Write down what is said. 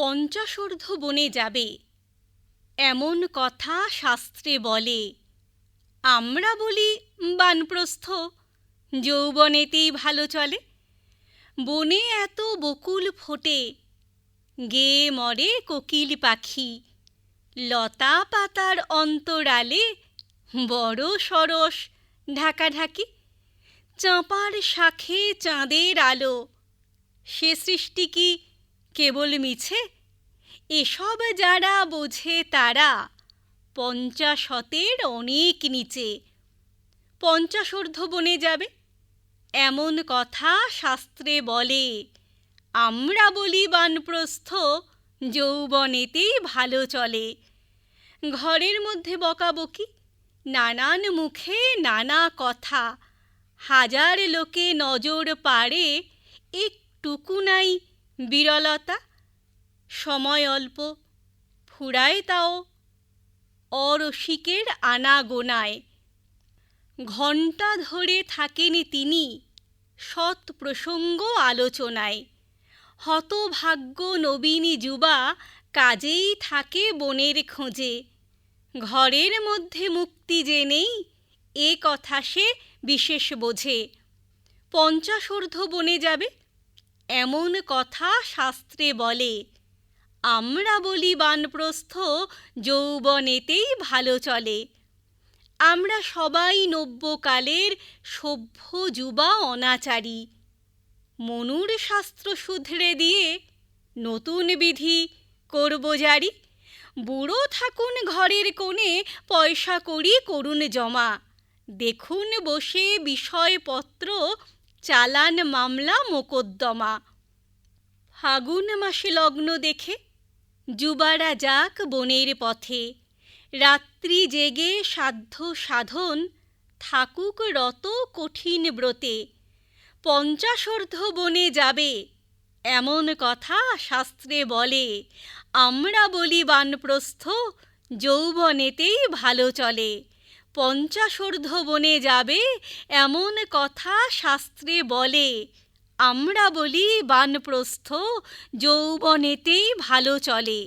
পঞ্চাশোর্ধ্ব বনে যাবে। এমন কথা শাস্ত্রে বলে, আমরা বলি বানপ্রস্থ, যৌবনেতেই ভালো চলে। বনে এত বকুল ফোটে, গে মরে কোকিল পাখি। লতা পাতার অন্তরালে বড় সরস ঢাকাঢাকি। চাঁপার শাখে চাঁদের আলো, সে সৃষ্টি কি কেবল মিছে? এসব যারা বোঝে তারা পঞ্চাশতের অনেক নিচে। পঞ্চাশোর্ধ্ব বনে যাবে? এমন কথা শাস্ত্রে বলে, আমরা বলি বানপ্রস্থ যৌবনেতেই ভালো চলে। ঘরের মধ্যে বকাবকি, নানান মুখে নানা কথা। হাজার লোকে নজর পাড়ে, একটুকু নাই বিরলতা, সময় অল্প, ফুরায় তাও অরসিকের আনাগোনায়। ঘণ্টা ধরে থাকেন তিনি সৎ প্রসঙ্গ আলোচনায়। হতভাগ্য নবীনী যুবা কাজেই থাকে বনের খোঁজে। ঘরের মধ্যে মুক্তি যে নেই এ কথা সে বিশেষ বোঝে। পঞ্চাশোর্ধ্ব বনে যাবে এমন কথা শাস্ত্রে বলে, আমরা বলি বানপ্রস্থ যৌবনেতেই ভালো চলে। আমরা সবাই নব্যকালের সভ্য যুবা অনাচারী। মনুর শাস্ত্র শুধরে দিয়ে নতুন বিধি করব জারি। বুড়ো থাকুন ঘরের কোণে, পয়সা করি করুন জমা। দেখুন বসে বিষয়পত্র চালান মামলা মোকদ্দমা। ফাগুন মাসে লগ্ন দেখে যুবারা যাক বনের পথে। রাত্রি জেগে সাধ্য সাধন, থাকুক রত কঠিন ব্রতে। পঞ্চাশোর্ধ্ব বনে যাবে, এমন কথা শাস্ত্রে বলে। আমরা বলি বানপ্রস্থ, যৌবনেতেই ভালো চলে। পঞ্চাশোর্ধ্ব বনে যাবে এমন কথা শাস্ত্রে বলে। আমরা বলি বানপ্রস্থ যৌবনেতেই ভালো চলে।